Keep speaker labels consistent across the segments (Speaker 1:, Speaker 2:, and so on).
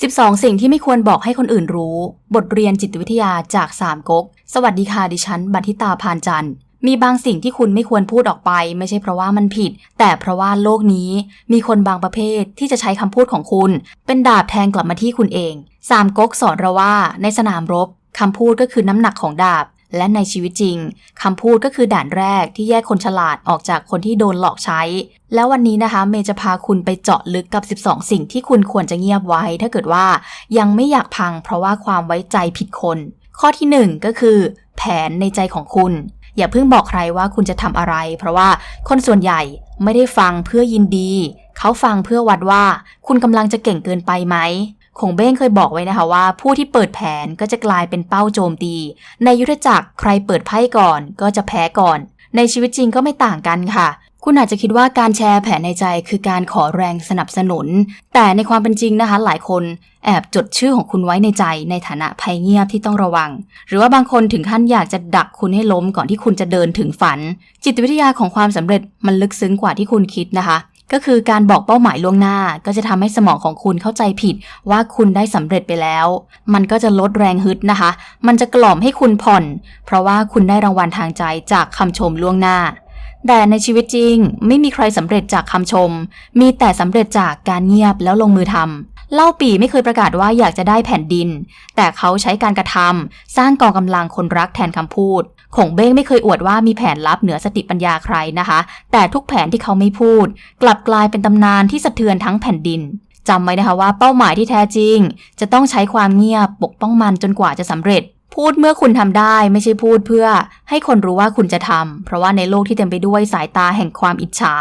Speaker 1: 12 สิ่งที่ไม่ควรบอกให้คนอื่นรู้ บทเรียนจิตวิทยาจากสามก๊ก สวัสดีค่ะดิฉัน บันทิตาพานจันทร์ มีบางสิ่งที่คุณไม่ควรพูดออกไป ไม่ใช่เพราะว่ามันผิด แต่เพราะว่าโลกนี้ มีคนบางประเภทที่จะใช้คำพูดของคุณ เป็นดาบแทงกลับมาที่คุณเองสามก๊กสอนเราว่าในสนามรบคำพูดก็คือน้ำหนักของดาบ และในชีวิตจริงคำพูดก็คือด่านแรกที่แยกคนฉลาดออกจากคนที่โดนหลอกใช้ แล้ววันนี้นะคะ เมย์จะพาคุณไปเจาะลึกกับ 12 สิ่งที่คุณควรจะเงียบไว้ ถ้าเกิดว่ายังไม่อยากพังเพราะว่าความไว้ใจผิดคน ข้อที่ 1 ก็คือ แผนในใจของคุณ อย่าเพิ่งบอกใครว่าคุณจะทำอะไร เพราะว่าคนส่วนใหญ่ไม่ได้ฟังเพื่อยินดี เขาฟังเพื่อวัดว่า คุณกำลังจะเก่งเกินไปไหม คงเบ้งเคยบอกไว้นะคะว่า ผู้ที่เปิดแผนก็จะกลายเป็นเป้าโจมตี ในยุทธจักรใครเปิดไพ่ก่อนก็จะแพ้ก่อน ในชีวิตจริงก็ไม่ต่างกันค่ะ คุณอาจจะคิดว่าการแชร์แผนในใจคือการขอแรงสนับสนุน แต่ในความเป็นจริงนะคะ หลายคนแอบจดชื่อของคุณไว้ในใจในฐานะภัยเงียบที่ต้องระวัง หรือว่าบางคนถึงขั้นอยากจะดักคุณให้ล้มก่อนที่คุณจะเดินถึงฝัน จิตวิทยาของความสำเร็จมันลึกซึ้งกว่าที่คุณคิดนะคะ ก็คือการบอกเป้าหมายล่วงหน้า ก็จะทำให้สมองของคุณเข้าใจผิดว่าคุณได้สำเร็จไปแล้ว มันก็จะลดแรงฮึดนะคะ มันจะกล่อมให้คุณผ่อน เพราะว่าคุณได้รางวัลทางใจจากคำชมล่วงหน้า แต่ในชีวิตจริง ไม่มีใครสำเร็จจากคำชม มีแต่สำเร็จจากการเงียบแล้วลงมือทำ เล่าปีไม่เคยประกาศว่าอยากจะได้แผ่นดิน แต่เขาใช้การกระทำสร้างกองกำลังคนรักแทนคำพูดขงเบ้งไม่เคยอวดว่ามีแผนลับเหนือสติปัญญาใครนะคะ แต่ทุกแผนที่เขาไม่พูด กลับกลายเป็นตำนานที่สะเทือนทั้งแผ่นดินจำไว้นะคะว่าเป้าหมายที่แท้จริง จะต้องใช้ความเงียบปกป้องมันจนกว่าจะสำเร็จ พูดเมื่อคุณทำได้ไม่ใช่พูดเพื่อให้คนรู้ว่าคุณจะทำเพราะว่าในโลกที่เต็มไปด้วยสายตาแห่งความอิจฉา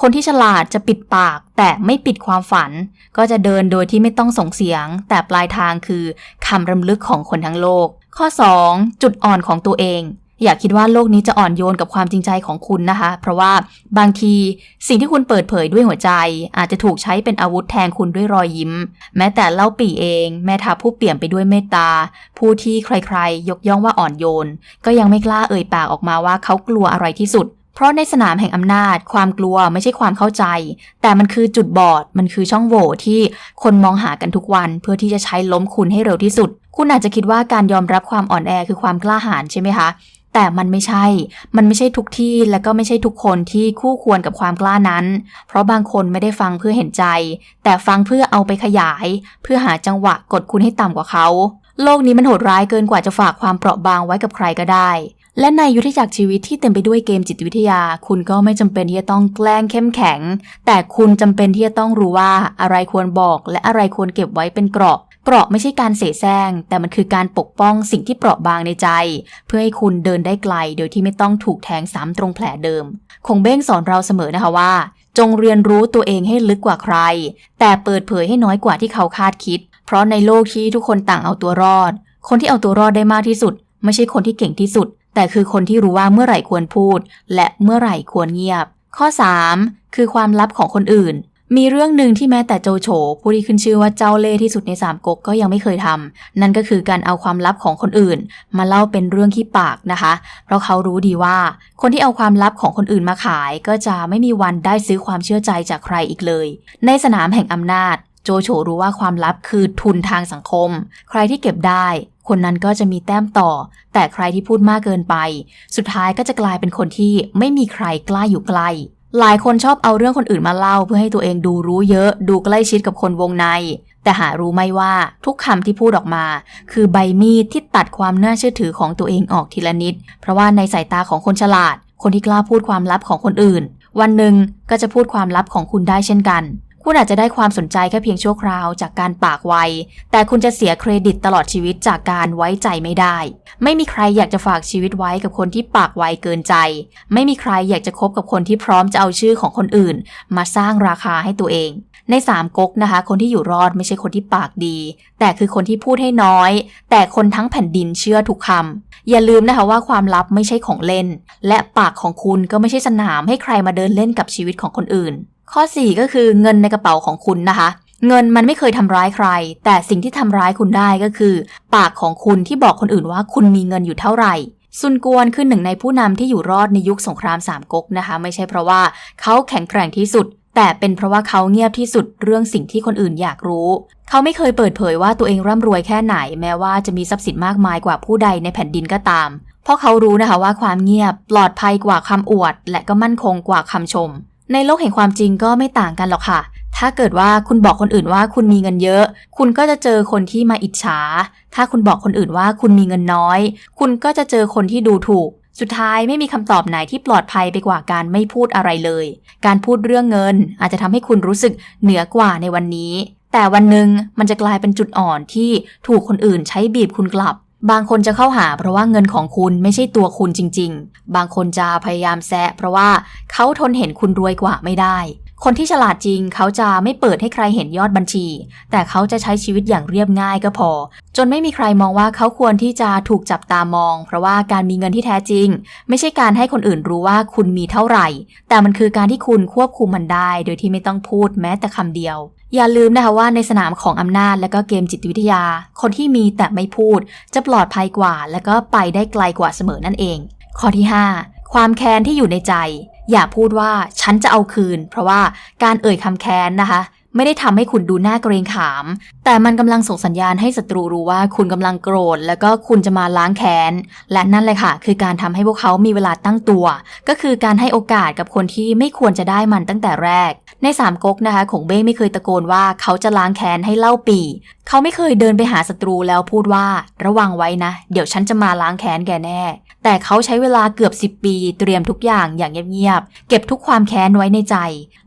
Speaker 1: คนที่ฉลาดจะปิดปาก แต่ไม่ปิดความฝัน ก็จะเดินโดยที่ไม่ต้องส่งเสียง แต่ปลายทางคือคำรำลึกของคนทั้งโลก ข้อ 2 จุดอ่อนของตัวเอง อย่าคิดว่าโลกนี้จะอ่อนโยนกับความจริงใจของคุณนะคะ เพราะว่าบางทีสิ่งที่คุณเปิดเผยด้วยหัวใจ อาจจะถูกใช้เป็นอาวุธแทนคุณด้วยรอยยิ้ม แม้แต่เล่าปี่เอง แม่ทัพผู้เปี่ยมไปด้วยเมตตา ผู้ที่ใครๆ ยกย่องว่าอ่อนโยน ก็ยังไม่กล้าเอ่ยปากออกมาว่าเขากลัวอะไรที่สุดเพราะในสนามแห่งอำนาจ ความกลัวไม่ใช่ความเข้าใจ แต่มันคือจุดบอด มันคือช่องโหว่ที่คนมองหากันทุกวัน เพื่อที่จะใช้ล้มคุณให้เร็วที่สุด คุณอาจจะคิดว่าการยอมรับความอ่อนแอคือความกล้าหาญใช่ไหมคะ แต่มันไม่ใช่ มันไม่ใช่ทุกที่และก็ไม่ใช่ทุกคนที่คู่ควรกับความกล้านั้น เพราะบางคนไม่ได้ฟังเพื่อเห็นใจ แต่ฟังเพื่อเอาไปขยาย เพื่อหาจังหวะกดคุณให้ต่ำกว่าเขา โลกนี้มันโหดร้ายเกินกว่าจะฝากความเปราะบางไว้กับใครก็ได้ และในยุทธจักรชีวิตที่เต็มไปด้วยเกมจิตวิทยา คุณก็ไม่จำเป็นที่จะต้องแกล้งเข้มแข็ง แต่คุณจำเป็นที่จะต้องรู้ว่าอะไรควรบอก และอะไรควรเก็บไว้เป็นเกราะ เกราะไม่ใช่การเสแสร้งแต่มันคือการปกป้องสิ่งที่เปราะบางในใจ เพื่อให้คุณเดินได้ไกล โดยที่ไม่ต้องถูกแทงซ้ำตรงแผลเดิม คงเบ้งสอนเราเสมอนะคะว่า จงเรียนรู้ตัวเองให้ลึกกว่าใคร แต่เปิดเผยให้น้อยกว่าที่เขาคาดคิด เพราะในโลกที่ทุกคนต่างเอาตัวรอด คนที่เอาตัวรอดได้มากที่สุด ไม่ใช่คนที่เก่งที่สุด แต่คือคนที่รู้ว่าเมื่อไหร่ควรพูด และเมื่อไหร่ควรเงียบ ข้อ 3 คือความลับของคนอื่น มีเรื่องหนึ่งที่แม้แต่โจโฉผู้ที่ขึ้นชื่อว่าเจ้าเล่ห์ที่สุดในสามก๊กก็ยังไม่เคยทำนั่นก็คือการเอาความลับของคนอื่น มาเล่าเป็นเรื่องขี้ปากนะคะ เพราะเขารู้ดีว่า คนที่เอาความลับของคนอื่นมาขาย ก็จะไม่มีวันได้ซื้อความเชื่อใจจากใครอีกเลย ในสนามแห่งอำนาจ โจโฉรู้ว่าความลับคือทุนทางสังคม ใครที่เก็บได้ คนนั้นก็จะมีแต้มต่อ แต่ใครที่พูดมากเกินไป สุดท้ายก็จะกลายเป็นคนที่ไม่มีใครกล้าอยู่ใกล้ หลายคนชอบเอาเรื่องคนอื่นมาเล่า เพื่อให้ตัวเองดูรู้เยอะ ดูใกล้ชิดกับคนวงใน แต่หารู้ไม่ว่าทุกคำที่พูดออกมา คือใบมีดที่ตัดความน่าเชื่อถือของตัวเองออกทีละนิด เพราะว่าในสายตาของคนฉลาด คนที่กล้าพูดความลับของคนอื่น วันหนึ่งก็จะพูดความลับของคุณได้เช่นกัน คุณอาจจะได้ความสนใจแค่เพียงชั่วคราวจากการปากไว แต่คุณจะเสียเครดิตตลอดชีวิตจากการไว้ใจไม่ได้ ไม่มีใครอยากจะฝากชีวิตไว้กับคนที่ปากไวเกินใจ ไม่มีใครอยากจะคบกับคนที่พร้อมจะเอาชื่อของคนอื่น มาสร้างราคาให้ตัวเอง ในสามก๊กนะคะ คนที่อยู่รอดไม่ใช่คนที่ปากดี แต่คือคนที่พูดให้น้อย แต่คนทั้งแผ่นดินเชื่อทุกคำอย่าลืมนะคะว่าความลับไม่ใช่ของเล่น และปากของคุณก็ไม่ใช่สนามให้ใครมาเดินเล่นกับชีวิตของคนอื่น ข้อ 4 ก็คือเงินในกระเป๋าของคุณนะคะ เงินมันไม่เคยทำร้ายใคร แต่สิ่งที่ทำร้ายคุณได้ก็คือ ปากของคุณที่บอกคนอื่นว่าคุณมีเงินอยู่เท่าไหร่ซุนกวนคือหนึ่งในผู้นำที่อยู่รอดในยุคสงครามสามก๊กนะคะ ไม่ใช่เพราะว่าเขาแข็งแกร่งที่สุด แต่เป็นเพราะว่าเขาเงียบที่สุดเรื่องสิ่งที่คนอื่นอยากรู้ เขาไม่เคยเปิดเผยว่าตัวเองร่ำรวยแค่ไหน แม้ว่าจะมีทรัพย์สินมากมายกว่าผู้ใดในแผ่นดินก็ตาม เพราะเขารู้นะคะว่าความเงียบปลอดภัยกว่าคำอวด และก็มั่นคงกว่าคำชม ในโลกแห่งความจริงก็ไม่ต่างกันหรอกค่ะ ถ้าเกิดว่าคุณบอกคนอื่นว่าคุณมีเงินเยอะ คุณก็จะเจอคนที่มาอิจฉา ถ้าคุณบอกคนอื่นว่าคุณมีเงินน้อย คุณก็จะเจอคนที่ดูถูก สุดท้ายไม่มีคำตอบไหนที่ปลอดภัยไปกว่าการไม่พูดอะไรเลย การพูดเรื่องเงิน อาจจะทำให้คุณรู้สึกเหนือกว่าในวันนี้ แต่วันหนึ่งมันจะกลายเป็นจุดอ่อนที่ถูกคนอื่นใช้บีบคุณกลับ บางคนจะเข้าหาเพราะว่าเงินของคุณไม่ใช่ตัวคุณจริง ๆ บางคนจะพยายามแซะเพราะว่าเขาทนเห็นคุณรวยกว่าไม่ได้ คนที่ฉลาดจริงเขาจะไม่เปิดให้ใครเห็นยอดบัญชี แต่เขาจะใช้ชีวิตอย่างเรียบง่ายก็พอ จนไม่มีใครมองว่าเขาควรที่จะถูกจับตามอง เพราะว่าการมีเงินที่แท้จริง ไม่ใช่การให้คนอื่นรู้ว่าคุณมีเท่าไหร่ แต่มันคือการที่คุณควบคุมมันได้ โดยที่ไม่ต้องพูดแม้แต่คำเดียว อย่าลืมนะคะว่าในสนามของอำนาจและก็เกมจิตวิทยา คนที่มีแต่ไม่พูด จะปลอดภัยกว่า และก็ไปได้ไกลกว่าเสมอนั่นเอง ข้อที่ 5 ความแค้นที่อยู่ในใจ อย่าพูดว่าฉันจะเอาคืน เพราะว่าการเอ่ยคำแค้นนะคะไม่ได้ทำให้คุณดูหน้าเกรงขาม แต่มันกำลังส่งสัญญาณให้ศัตรูรู้ว่าคุณกำลังโกรธ แล้วก็คุณจะมาล้างแค้น และนั่นเลยค่ะ คือการทำให้พวกเขามีเวลาตั้งตัว ก็คือการให้โอกาสกับคนที่ไม่ควรจะได้มันตั้งแต่แรก ในสามก๊กนะคะของเบ้ไม่เคยตะโกนว่าเขาจะล้างแค้นให้เล่าปี เขาไม่เคยเดินไปหาศัตรูแล้วพูดว่า ระวังไว้นะ เดี๋ยวฉันจะมาล้างแค้นแกแน่ แต่เขาใช้เวลาเกือบ 10 ปี เตรียมทุกอย่างอย่างเงียบๆเก็บทุกความแค้นไว้ในใจ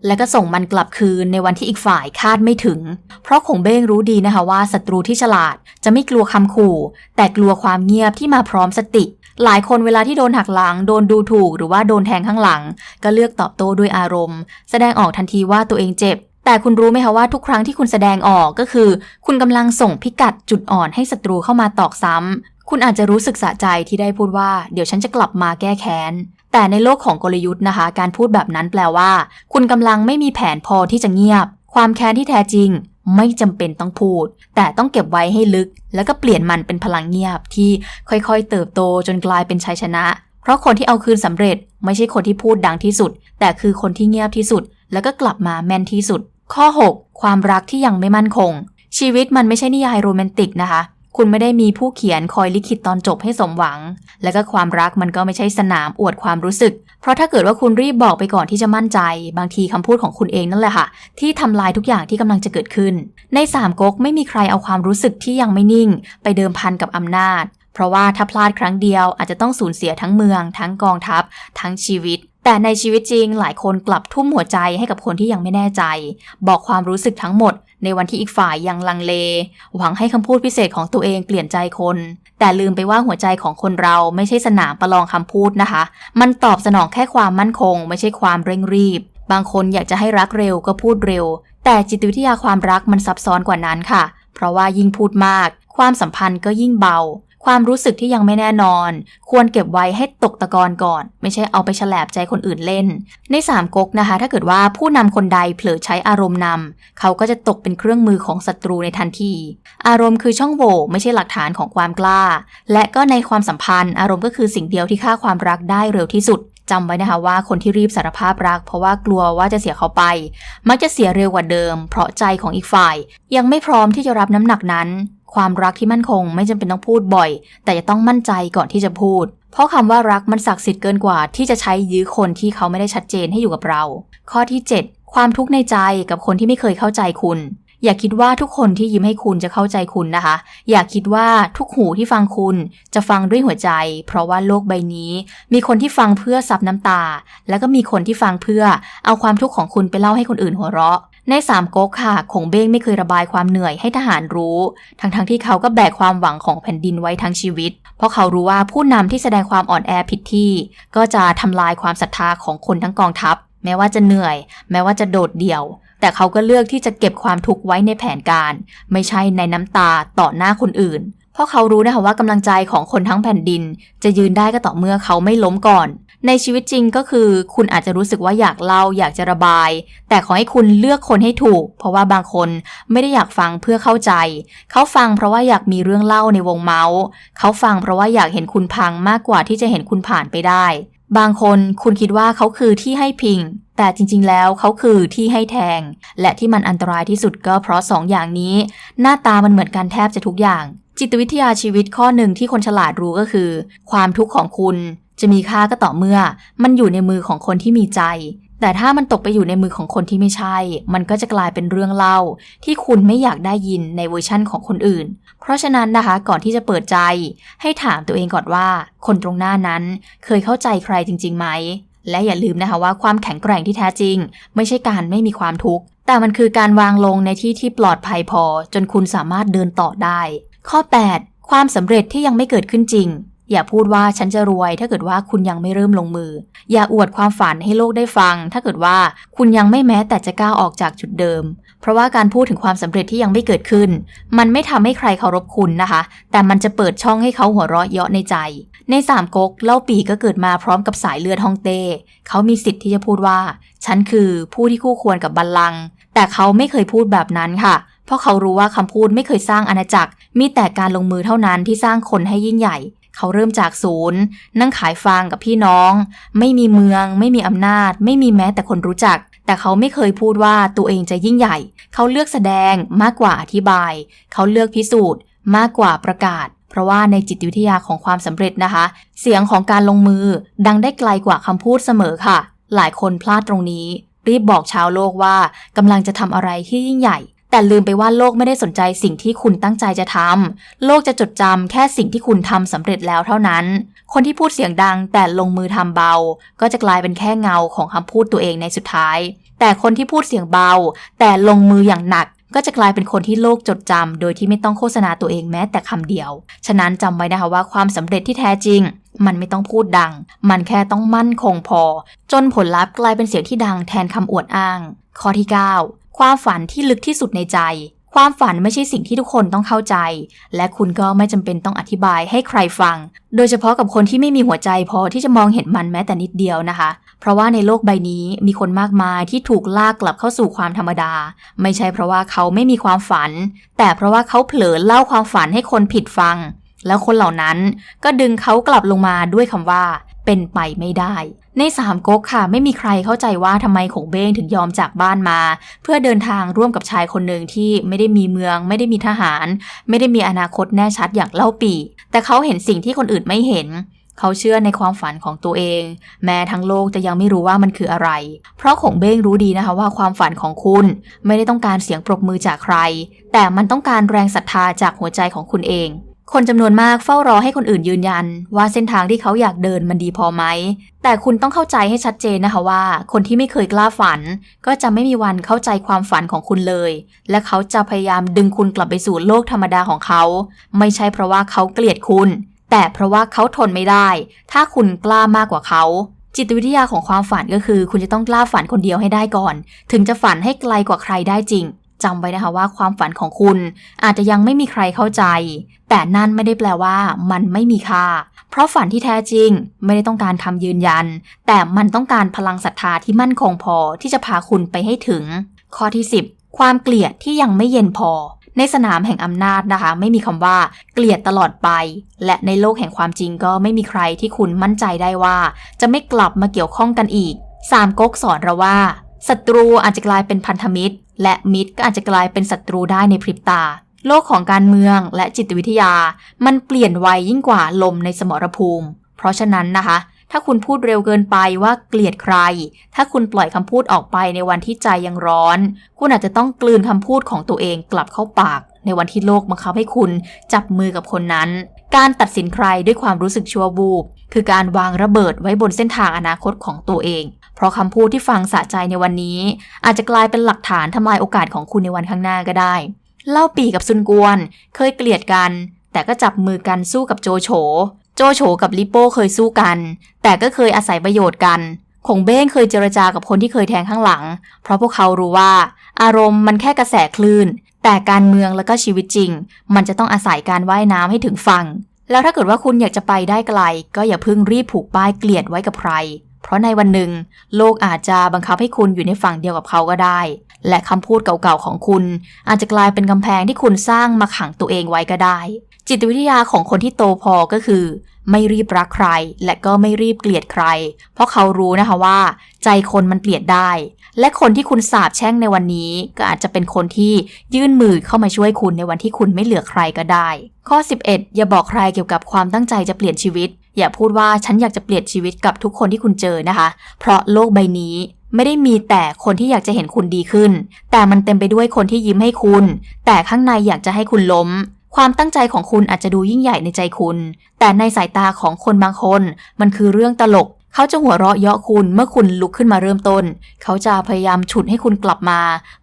Speaker 1: แล้วก็ส่งมันกลับคืนในวันที่อีกฝ่ายคาดไม่ถึง เพราะคงเบ้งรู้ดีนะคะว่าศัตรูที่ฉลาดจะไม่กลัวคำขู่ แต่กลัวความเงียบที่มาพร้อมสติ หลายคนเวลาที่โดนหักหลัง โดนดูถูกหรือว่าโดนแทงข้างหลัง ก็เลือกตอบโต้ด้วยอารมณ์ แสดงออกทันทีว่าตัวเองเจ็บ แต่คุณรู้ไหมคะว่าทุกครั้งที่คุณแสดงออกก็คือ คุณกำลังส่งพิกัดจุดอ่อนให้ศัตรูเข้ามาตอกซ้ำคุณอาจจะรู้สึกสะใจที่ได้พูดว่าเดี๋ยวฉันจะกลับมาแก้แค้นแต่ในโลกของกลยุทธ์นะคะ การพูดแบบนั้นแปลว่า คุณกำลังไม่มีแผนพอที่จะเงียบ ความแค้นที่แท้จริง ไม่จำเป็นต้องพูด แต่ต้องเก็บไว้ให้ลึก แล้วก็เปลี่ยนมันเป็นพลังเงียบที่ค่อยๆ เติบโตจนกลายเป็นชัยชนะ เพราะคนที่เอาคืนสำเร็จ ไม่ใช่คนที่พูดดังที่สุด แต่คือคนที่เงียบที่สุด แล้วก็กลับมาแม่นที่สุด ข้อ 6 ความรักที่ยังไม่มั่นคง ชีวิตมันไม่ใช่นิยายโรแมนติกนะคะ คุณไม่ได้มีผู้เขียนคอยลิขิตตอนจบให้สมหวัง และก็ความรักมันก็ไม่ใช่สนามอวดความรู้สึก เพราะถ้าเกิดว่าคุณรีบบอกไปก่อนที่จะมั่นใจ บางทีคำพูดของคุณเองนั่นแหละค่ะ ที่ทำลายทุกอย่างที่กำลังจะเกิดขึ้น ในสามก๊กไม่มีใครเอาความรู้สึกที่ยังไม่นิ่ง ไปเดิมพันกับอำนาจ เพราะว่าถ้าพลาดครั้งเดียวอาจจะต้องสูญเสียทั้งเมือง ทั้งกองทัพ ทั้งชีวิตแต่ในชีวิตจริงหลายคนกลับทุ่มหัวใจให้กับคนที่ยังไม่แน่ใจ บอกความรู้สึกทั้งหมด ในวันที่อีกฝ่ายยังลังเล หวังให้คำพูดพิเศษของตัวเองเปลี่ยนใจคน แต่ลืมไปว่าหัวใจของคนเราไม่ใช่สนามประลองคำพูดนะคะ มันตอบสนองแค่ความมั่นคง ไม่ใช่ความเร่งรีบ บางคนอยากจะให้รักเร็วก็พูดเร็ว แต่จิตวิทยาความรักมันซับซ้อนกว่านั้นค่ะ เพราะว่ายิ่งพูดมาก ความสัมพันธ์ก็ยิ่งเบา ความรู้สึกที่ยังไม่แน่นอน ควรเก็บไว้ให้ตกตะกอนก่อน ไม่ใช่เอาไปฉลบใจคนอื่นเล่น ในสามก๊กนะคะ ถ้าเกิดว่าผู้นำคนใดเผลอใช้อารมณ์นำเขาก็จะตกเป็นเครื่องมือของศัตรูในทันที อารมณ์คือช่องโหว่ไม่ใช่หลักฐานของความกล้า และก็ในความสัมพันธ์ อารมณ์ก็คือสิ่งเดียวที่ฆ่าความรักได้เร็วที่สุดจำไว้นะคะว่าคนที่รีบสารภาพรัก เพราะว่ากลัวว่าจะเสียเขาไป มักจะเสียเร็วกว่าเดิม เพราะใจของอีกฝ่าย ยังไม่พร้อมที่จะรับน้ำหนักนั้น ความรักที่มั่นคงไม่จำเป็นต้องพูดบ่อย แต่จะต้องมั่นใจก่อนที่จะพูด เพราะคำว่ารักมันศักดิ์สิทธิ์เกินกว่า ที่จะใช้ยื้อคนที่เขาไม่ได้ชัดเจนให้อยู่กับเรา ข้อที่ 7 ความทุกข์ในใจกับคนที่ไม่เคยเข้าใจคุณอย่าคิดว่าทุกคนที่ยิ้มให้คุณจะเข้าใจคุณนะคะ อย่าคิดว่าทุกหูที่ฟังคุณจะฟังด้วยหัวใจ เพราะว่าโลกใบนี้ มีคนที่ฟังเพื่อซับน้ำตา แล้วก็มีคนที่ฟังเพื่อเอาความทุกข์ของคุณไปเล่าให้คนอื่นหัวเราะ ในสามก๊กค่ะคงเบ้งไม่เคยระบายความเหนื่อยให้ทหารรู้ ทั้งๆทที่เขาก็แบกความหวังของแผ่นดินไว้ทั้งชีวิต เพราะเขารู้ว่าผู้นำที่แสดงความอ่อนแอผิดที่ ก็จะทำลายความศรัทธาของคนทั้งกองทัพ แม้ว่าจะเหนื่อย แม้ว่าจะโดดเดี่ยว แต่เขาก็เลือกที่จะเก็บความทุกข์ไว้ในแผนการ ไม่ใช่ในน้ำตาต่อหน้าคนอื่น เพราะเขารู้นะคะว่ากำลังใจของคนทั้งแผ่นดิน จะยืนได้ก็ต่อเมื่อเขาไม่ล้มก่อน ในชีวิตจริงก็คือ คุณอาจจะรู้สึกว่าอยากเล่าอยากจะระบาย แต่ขอให้คุณเลือกคนให้ถูก เพราะว่าบางคนไม่ได้อยากฟังเพื่อเข้าใจ เขาฟังเพราะว่าอยากมีเรื่องเล่าในวงเมาส์ เขาฟังเพราะว่าอยากเห็นคุณพังมากกว่าที่จะเห็นคุณผ่านไปได้ บางคนคุณคิดว่าเขาคือที่ให้พิงแต่จริงๆ แล้วเขาคือที่ให้แทง และที่มันอันตรายที่สุดก็เพราะสองอย่างนี้ หน้าตามันเหมือนกันแทบจะทุกอย่าง จิตวิทยาชีวิตข้อหนึ่งที่คนฉลาดรู้ก็คือ ความทุกข์ของคุณจะมีค่าก็ต่อเมื่อ มันอยู่ในมือของคนที่มีใจ แต่ถ้ามันตกไปอยู่ในมือของคนที่ไม่ใช่ มันก็จะกลายเป็นเรื่องเล่า ที่คุณไม่อยากได้ยินในเวอร์ชั่นของคนอื่น เพราะฉะนั้นนะคะก่อนที่จะเปิดใจ ให้ถามตัวเองก่อนว่า คนตรงหน้านั้นเคยเข้าใจใครจริงๆไหมและอย่าลืมนะคะว่าความแข็งแกร่งที่แท้จริง ไม่ใช่การไม่มีความทุกข์แต่มันคือการวางลงในที่ที่ปลอดภัยพอ จนคุณสามารถเดินต่อได้ ข้อ 8 ความสำเร็จที่ยังไม่เกิดขึ้นจริง อย่าพูดว่าฉันจะรวย ถ้าเกิดว่าคุณยังไม่เริ่มลงมือ อย่าอวดความฝันให้โลกได้ฟัง ถ้าเกิดว่าคุณยังไม่แม้แต่จะก้าวออกจากจุดเดิม เพราะว่าการพูดถึงความสำเร็จที่ยังไม่เกิดขึ้น มันไม่ทำให้ใครเคารพคุณนะคะ แต่มันจะเปิดช่องให้เขาหัวเราะเยาะในใจ ในสามก๊กเล่าปีก็เกิดมาพร้อมกับสายเลือดฮองเต้เขามีสิทธิ์ที่จะพูดว่า ฉันคือผู้ที่คู่ควรกับบัลลังก์แต่เขาไม่เคยพูดแบบนั้นค่ะเพราะเขารู้ว่าคำพูดไม่เคยสร้างอาณาจักร มีแต่การลงมือเท่านั้นที่สร้างคนให้ยิ่งใหญ่ เขาเริ่มจากศูนย์ นั่งขายฟางกับพี่น้อง ไม่มีเมือง ไม่มีอำนาจ ไม่มีแม้แต่คนรู้จัก แต่เขาไม่เคยพูดว่าตัวเองจะยิ่งใหญ่ เขาเลือกแสดงมากกว่าอธิบาย เขาเลือกพิสูจน์ มากกว่าประกาศเพราะว่าในจิตวิทยาของความสำเร็จนะคะ เสียงของการลงมือดังได้ไกลกว่าคำพูดเสมอค่ะ หลายคนพลาดตรงนี้ รีบบอกชาวโลกว่ากำลังจะทำอะไรที่ยิ่งใหญ่ แต่ลืมไปว่าโลกไม่ได้สนใจสิ่งที่คุณตั้งใจจะทำ โลกจะจดจำแค่สิ่งที่คุณทำสำเร็จแล้วเท่านั้น คนที่พูดเสียงดังแต่ลงมือทำเบา ก็จะกลายเป็นแค่เงาของคำพูดตัวเองในสุดท้าย แต่คนที่พูดเสียงเบา แต่ลงมืออย่างหนักก็จะกลายเป็นคนที่โลกจดจำโดยที่ไม่ต้องโฆษณาตัวเองแม้แต่คำเดียว ฉะนั้นจำไว้นะคะว่าความสำเร็จที่แท้จริง มันไม่ต้องพูดดัง มันแค่ต้องมั่นคงพอ จนผลลัพธ์กลายเป็นเสียงที่ดังแทนคำอวดอ้าง ข้อที่ 9 ความฝันที่ลึกที่สุดในใจ ความฝันไม่ใช่สิ่งที่ทุกคนต้องเข้าใจ และคุณก็ไม่จำเป็นต้องอธิบายให้ใครฟัง โดยเฉพาะกับคนที่ไม่มีหัวใจพอที่จะมองเห็นมันแม้แต่นิดเดียวนะคะ เพราะว่าในโลกใบนี้มีคนมากมายที่ถูกลากกลับเข้าสู่ความธรรมดา ไม่ใช่เพราะว่าเขาไม่มีความฝัน แต่เพราะว่าเขาเผลอเล่าความฝันให้คนผิดฟัง แล้วคนเหล่านั้นก็ดึงเขากลับลงมาด้วยคำว่า เป็นไปไม่ได้ ในสามก๊กค่ะ ไม่มีใครเข้าใจว่าทำไมขงเบ้งถึงยอมจากบ้านมา เพื่อเดินทางร่วมกับชายคนหนึ่งที่ไม่ได้มีเมือง ไม่ได้มีทหาร ไม่ได้มีอนาคตแน่ชัดอย่างเล่าปีแต่เขาเห็นสิ่งที่คนอื่นไม่เห็น เขาเชื่อในความฝันของตัวเอง แม้ทั้งโลกจะยังไม่รู้ว่ามันคืออะไร เพราะขงเบ้งรู้ดีนะคะว่าความฝันของคุณ ไม่ได้ต้องการเสียงปรบมือจากใคร แต่มันต้องการแรงศรัทธาจากหัวใจของคุณเอง คนจำนวนมากเฝ้ารอให้คนอื่นยืนยัน ว่าเส้นทางที่เขาอยากเดินมันดีพอไหม แต่คุณต้องเข้าใจให้ชัดเจนนะคะว่า คนที่ไม่เคยกล้าฝัน ก็จะไม่มีวันเข้าใจความฝันของคุณเลย และเขาจะพยายามดึงคุณกลับไปสู่โลกธรรมดาของเขา ไม่ใช่เพราะว่าเขาเกลียดคุณ แต่เพราะว่าเขาทนไม่ได้ ถ้าคุณกล้ามากกว่าเขาจิตวิทยาของความฝันก็คือ คุณจะต้องกล้าฝันคนเดียวให้ได้ก่อน ถึงจะฝันให้ไกลกว่าใครได้จริง จำไว้นะคะว่าความฝันของคุณอาจจะยังไม่มีใครเข้าใจ แต่นั่นไม่ได้แปลว่ามันไม่มีค่า เพราะฝันที่แท้จริงไม่ได้ต้องการคำยืนยัน แต่มันต้องการพลังศรัทธาที่มั่นคงพอที่จะพาคุณไปให้ถึง ข้อที่ 10 ความเกลียดที่ยังไม่เย็นพอ ในสนามแห่งอำนาจนะคะ ไม่มีคำว่าเกลียดตลอดไป และในโลกแห่งความจริงก็ไม่มีใครที่คุณมั่นใจได้ว่า จะไม่กลับมาเกี่ยวข้องกันอีกสามก๊กสอนเราว่าศัตรูอาจจะกลายเป็นพันธมิตร และมิตรก็อาจจะกลายเป็นศัตรูได้ในพริบตา โลกของการเมืองและจิตวิทยา มันเปลี่ยนไวยิ่งกว่าลมในสมรภูมิ เพราะฉะนั้นนะคะ ถ้าคุณพูดเร็วเกินไปว่าเกลียดใคร ถ้าคุณปล่อยคำพูดออกไปในวันที่ใจยังร้อน คุณอาจจะต้องกลืนคำพูดของตัวเองกลับเข้าปาก ในวันที่โลกบังคับให้คุณจับมือกับคนนั้น การตัดสินใครด้วยความรู้สึกชั่ววูบคือการวางระเบิดไว้บนเส้นทางอนาคตของตัวเอง เพราะคำพูดที่ฟังสะใจในวันนี้ อาจจะกลายเป็นหลักฐานทำลายโอกาสของคุณในวันข้างหน้าก็ได้ เล่าปีกับซุนกวน เคยเกลียดกัน แต่ก็จับมือกันสู้กับโจโฉ โจโฉกับลิโป้เคยสู้กัน แต่ก็เคยอาศัยประโยชน์กันคงเบ้งเคยเจรจากับคนที่เคยแทงข้างหลัง เพราะพวกเขารู้ว่า อารมณ์มันแค่กระแสคลื่น แต่การเมืองและก็ชีวิตจริง มันจะต้องอาศัยการว่ายน้ำให้ถึงฝั่ง แล้วถ้าเกิดว่าคุณอยากจะไปได้ไกล ก็อย่าเพิ่งรีบผูกป้ายเกลียดไว้กับใคร เพราะในวันหนึ่ง โลกอาจจะบังคับให้คุณอยู่ในฝั่งเดียวกับเขาก็ได้ และคำพูดเก่าๆของคุณ อาจจะกลายเป็นกำแพงที่คุณสร้างมาขังตัวเองไว้ก็ได้ จิตวิทยาของคนที่โตพอก็คือ ไม่รีบรักใคร และก็ไม่รีบเกลียดใคร เพราะเขารู้นะคะว่า ใจคนมันเปลี่ยนได้ และคนที่คุณสาบแช่งในวันนี้ ก็อาจจะเป็นคนที่ยื่นมือเข้ามาช่วยคุณในวันที่คุณไม่เหลือใครก็ได้ ข้อ 11 อย่าบอกใครเกี่ยวกับความตั้งใจจะเปลี่ยนชีวิต อย่าพูดว่าฉันอยากจะเปลี่ยนชีวิตกับทุกคนที่คุณเจอนะคะ เพราะโลกใบนี้ไม่ได้มีแต่คนที่อยากจะเห็นคุณดีขึ้น แต่มันเต็มไปด้วยคนที่ยิ้มให้คุณ แต่ข้างในอยากจะให้คุณล้ม ความตั้งใจของคุณอาจจะดูยิ่งใหญ่ในใจคุณ แต่ในสายตาของคนบางคน มันคือเรื่องตลก เขาจะหัวเราะเยาะคุณเมื่อคุณลุกขึ้นมาเริ่มต้น เขาจะพยายามฉุดให้คุณกลับมา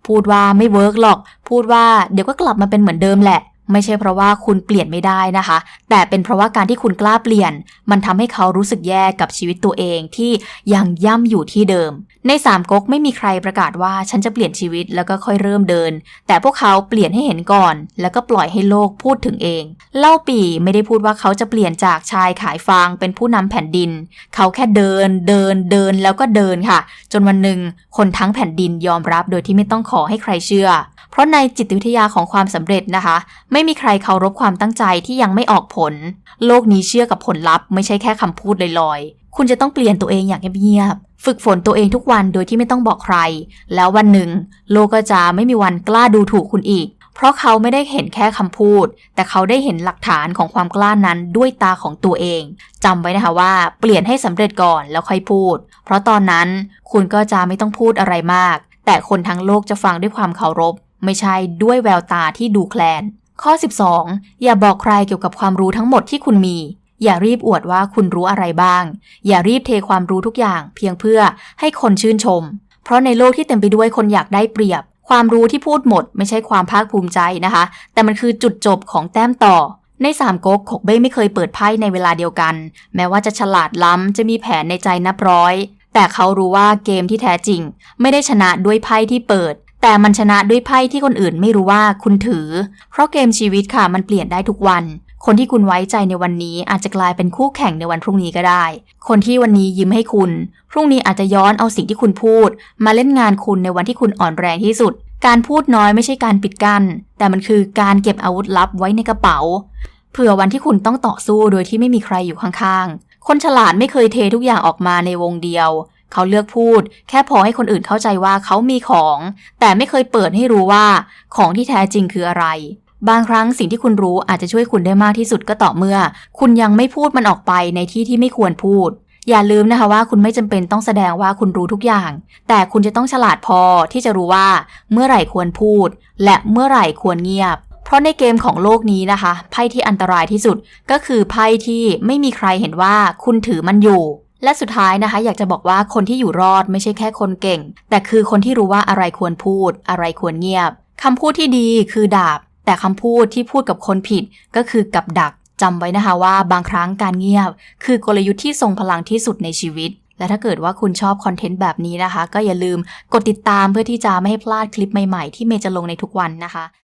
Speaker 1: พูดว่าไม่เวิร์กหรอก พูดว่าเดี๋ยวก็กลับมาเป็นเหมือนเดิมแหละ ไม่ใช่เพราะว่าคุณเปลี่ยนไม่ได้นะคะ แต่เป็นเพราะว่าการที่คุณกล้าเปลี่ยน มันทำให้เขารู้สึกแย่กับชีวิตตัวเองที่ยังย่ำอยู่ที่เดิม ในสามก๊กไม่มีใครประกาศว่าฉันจะเปลี่ยนชีวิตแล้วก็ค่อยเริ่มเดิน แต่พวกเขาเปลี่ยนให้เห็นก่อน แล้วก็ปล่อยให้โลกพูดถึงเอง เล่าปีไม่ได้พูดว่าเขาจะเปลี่ยนจากชายขายฟางเป็นผู้นำแผ่นดิน เขาแค่เดิน เดินเดินแล้วก็เดินค่ะ จนวันหนึ่งคนทั้งแผ่นดินยอมรับโดยที่ไม่ต้องขอให้ใครเชื่อ เพราะในจิตวิทยาของความสำเร็จนะคะ ไม่มีใครเคารพความตั้งใจที่ยังไม่ออกผล โลกนี้เชื่อกับผลลัพธ์ไม่ใช่แค่คำพูดลอยๆ คุณจะต้องเปลี่ยนตัวเองอย่างเงียบๆ ฝึกฝนตัวเองทุกวันโดยที่ไม่ต้องบอกใคร แล้ววันหนึ่ง โลกก็จะไม่มีวันกล้าดูถูกคุณอีก เพราะเขาไม่ได้เห็นแค่คำพูด แต่เขาได้เห็นหลักฐานของความกล้านั้นด้วยตาของตัวเองจำไว้นะคะว่าเปลี่ยนให้สำเร็จก่อนแล้วค่อยพูด เพราะตอนนั้นคุณก็จะไม่ต้องพูดอะไรมาก แต่คนทั้งโลกจะฟังด้วยความเคารพ ไม่ใช่ด้วยแววตาที่ดูแคลน ข้อ 12 อย่าบอกใครเกี่ยวกับความรู้ทั้งหมดที่คุณมี อย่ารีบอวดว่าคุณรู้อะไรบ้าง อย่ารีบเทความรู้ทุกอย่าง เพียงเพื่อให้คนชื่นชม เพราะในโลกที่เต็มไปด้วยคนอยากได้เปรียบ ความรู้ที่พูดหมด ไม่ใช่ความภาคภูมิใจนะคะ แต่มันคือจุดจบของแต้มต่อในสามก๊กขกเบ้ไม่เคยเปิดไพ่ในเวลาเดียวกัน แม้ว่าจะฉลาดล้ำจะมีแผนในใจนับร้อย แต่เขารู้ว่าเกมที่แท้จริง ไม่ได้ชนะด้วยไพ่ที่เปิด แต่มันชนะด้วยไพ่ที่คนอื่นไม่รู้ว่าคุณถือ เพราะเกมชีวิตค่ะมันเปลี่ยนได้ทุกวัน คนที่คุณไว้ใจในวันนี้อาจจะกลายเป็นคู่แข่งในวันพรุ่งนี้ก็ได้ คนที่วันนี้ยิ้มให้คุณ พรุ่งนี้อาจจะย้อนเอาสิ่งที่คุณพูด มาเล่นงานคุณในวันที่คุณอ่อนแรงที่สุด การพูดน้อยไม่ใช่การปิดกัน้น แต่มันคือการเก็บอาวุธลับไว้ในกระเป๋า เผื่อวันที่คุณต้องต่อสู้โดยที่ไม่มีใครอยู่ข้างๆ คนฉลาดไม่เคยเททุกอย่างออกมาในวงเดียว เขาเลือกพูด แค่พอให้คนอื่นเข้าใจว่าเขามีของ แต่ไม่เคยเปิดให้รู้ว่า ของที่แท้จริงคืออะไร บางครั้งสิ่งที่คุณรู้อาจจะช่วยคุณได้มากที่สุดก็ต่อเมื่อ คุณยังไม่พูดมันออกไปในที่ที่ไม่ควรพูด อย่าลืมนะคะว่าคุณไม่จำเป็นต้องแสดงว่าคุณรู้ทุกอย่าง แต่คุณจะต้องฉลาดพอที่จะรู้ว่า เมื่อไหร่ควรพูด และเมื่อไหร่ควรเงียบเพราะในเกมของโลกนี้นะคะ ไพ่ที่อันตรายที่สุดก็คือไพ่ที่ไม่มีใครเห็นว่าคุณถือมันอยู่ และสุดท้ายนะคะ อยากจะบอกว่าคนที่อยู่รอดไม่ใช่แค่คนเก่ง แต่คือคนที่รู้ว่าอะไรควรพูด อะไรควรเงียบคำพูดที่ดีคือดาบ แต่คำพูดที่พูดกับคนผิดก็คือกับดักจำไว้นะคะว่าบางครั้งการเงียบ คือกลยุทธ์ที่ทรงพลังที่สุดในชีวิต และถ้าเกิดว่าคุณชอบคอนเทนต์แบบนี้นะคะ ก็อย่าลืมกดติดตามเพื่อที่จะไม่ให้พลาดคลิปใหม่ๆ ที่เมย์จะลงในทุกวันนะคะ